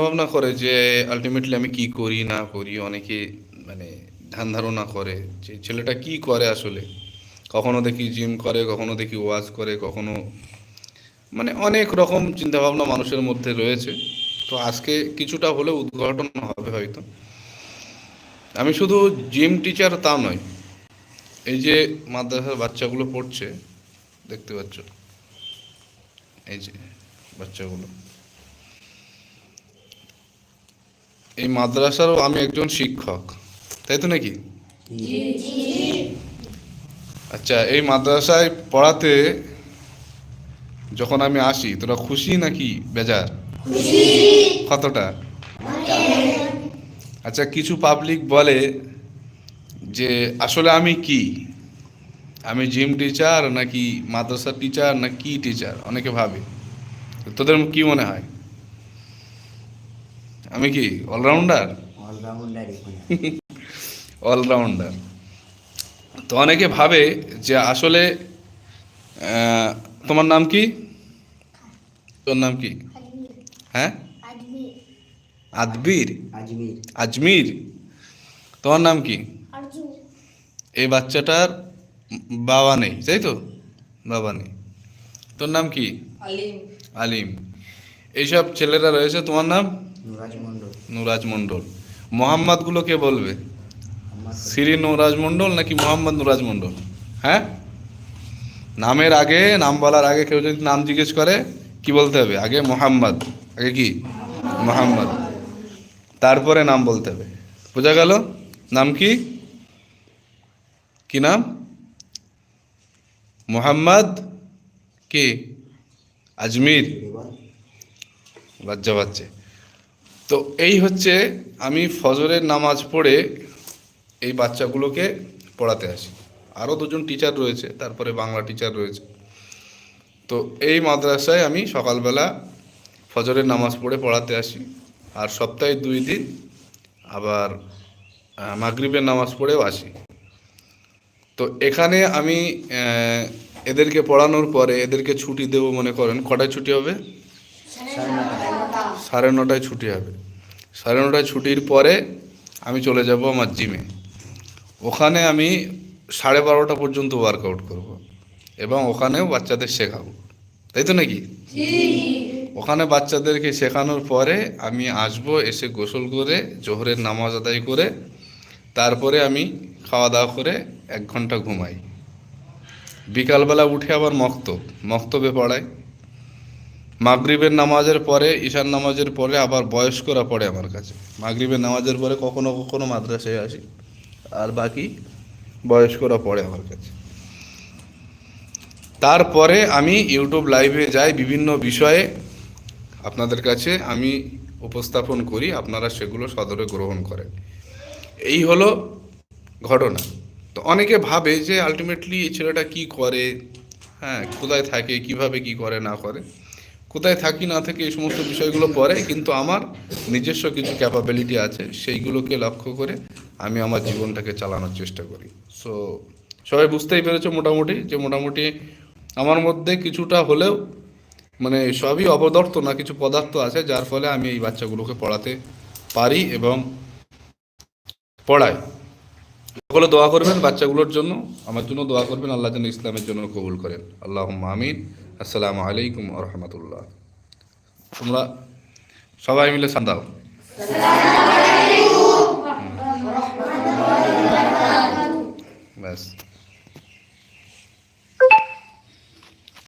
ভাবনা করে যে আলটিমেটলি আমি কি করি, না করি, অনেকে মানে ধ্যান ধারণা করে যে ছেলেটা কি করে আসলে? কখনো দেখি জিম করে, কখনো দেখি ওয়াজ করে, কখনো মানে অনেক রকম চিন্তাভাবনা মানুষের মধ্যে রয়েছে। তো আজকে কিছুটা হলেও উদ্ঘাটন হবে হয়তো। আমি শুধু জিম টিচার তা নয় এই যে মাদ্রাসার বাচ্চাগুলো পড়ছে, দেখতে পাচ্ছ? এই যে বাচ্চাগুলো। এই মাদ্রাসারও আমি একজন শিক্ষক, তাই তো নাকি? আচ্ছা এই মাদ্রাসায় পড়াতে যখন আমি আসি, তোরা খুশি নাকি বেজার? কতটা? আচ্ছা কিছু পাবলিক বলে যে আসলে আমি কি? আমি জিম টিচার নাকি মাদ্রাসা টিচার না কি টিচার অনেকে ভাবে। তোদের কি মনে হয়? আমি কি অলরাউন্ডার? অলরাউন্ডার তো অনেকে ভাবে যে আসলে তোমার নাম কি? তোর নাম কি? হ্যাঁ? আদবির আজমির? তোমার নাম কি? এই বাচ্চাটার বাবা নেই তাই তো? বাবা নেই। তোর নাম কি? আলিম। আলিম। এইসব ছেলেরা রয়েছে তোমার নাম? নুরাজ মণ্ডল। মোহাম্মদগুলো কে বলবে? শ্রী নুরাজ মণ্ডল নাকি মোহাম্মদ নুরাজ মণ্ডল? হ্যাঁ? নামের আগে নাম বলার আগে কেউ যদি নাম জিজ্ঞেস করে কি বলতে হবে? আগে মোহাম্মদ আগে কি? মোহাম্মদ। তারপরে নাম বলতে হবে। বোঝা গেল? নাম কি? কি নাম? মোহাম্মদ কে? আজমির। বাচ্চা বাচ্চা তো এই হচ্ছে আমি ফজরের নামাজ পড়ে এই বাচ্চাগুলোকে পড়াতে আসি। আরও দুজন টিচার রয়েছে, তারপরে বাংলা টিচার রয়েছে। তো এই মাদ্রাসায় আমি সকালবেলা ফজরের নামাজ পড়ে পড়াতে আসি। আর সপ্তাহে দুই দিন আবার মাগরিবের নামাজ পড়েও আসি। তো এখানে আমি এদেরকে পড়ানোর পরে এদেরকে ছুটি দেবো মনে করেন। কটায় ছুটি হবে? সাড়ে নটায় ছুটি হবে। সাড়ে নটায় ছুটির পরে আমি চলে যাব আমার জিমে। ওখানে আমি সাড়ে বারোটা পর্যন্ত ওয়ার্কআউট করব এবং ওখানেও বাচ্চাদের শেখাবো। তাই তো নাকি? ওখানে বাচ্চাদেরকে শেখানোর পরে আমি আসব এসে গোসল করে জোহরের নামাজ আদায় করে তারপরে আমি খাওয়া দাওয়া করে এক ঘণ্টা ঘুমাই। বিকালবেলা উঠে আবার মক্তব মক্তবে পড়াই। মাগরিবের নামাজের পরে ঈশান নামাজের পরে আবার বয়স্করা পড়ে আমার কাছে। মাগরিবের নামাজের পরে কখনো কখনো মাদ্রাসায় আসি, আর বাকি বয়স্করা পড়ে আমার কাছে। তারপরে আমি ইউটিউব লাইভে যাই, বিভিন্ন বিষয়ে আপনাদের কাছে আমি উপস্থাপন করি, আপনারা সেগুলো সদরে গ্রহণ করেন। এই হলো ঘটনা। তো অনেকে ভাবে যে আলটিমেটলি এই ছেলেটা কি করে? হ্যাঁ কোথায় থাকে, কীভাবে কি করে, না করে। কোথায় থাকি না থাকি এই সমস্ত বিষয়গুলো পরে, কিন্তু আমার নিজস্ব কিছু ক্যাপাবিলিটি আছে, সেইগুলোকে লক্ষ্য করে আমি আমার জীবনটাকে চালানোর চেষ্টা করি। সো সবাই বুঝতেই পেরেছ মোটামুটি যে মোটামুটি আমার মধ্যে কিছুটা হলেও মানে সবই অপদার্থ না, কিছু পদার্থ আছে যার ফলে আমি এই বাচ্চাগুলোকে পড়াতে পারি এবং পড়াই। সকলে দোয়া করবেন বাচ্চাগুলোর জন্য, আমার জন্য দোয়া করবেন, আল্লাহ যেন ইসলামের জন্য কবুল করেন। আল্লাহ আমিন। আসসালামু আলাইকুম রহমতুল্লাহ তোমরা সবাই মিলে সান্দাও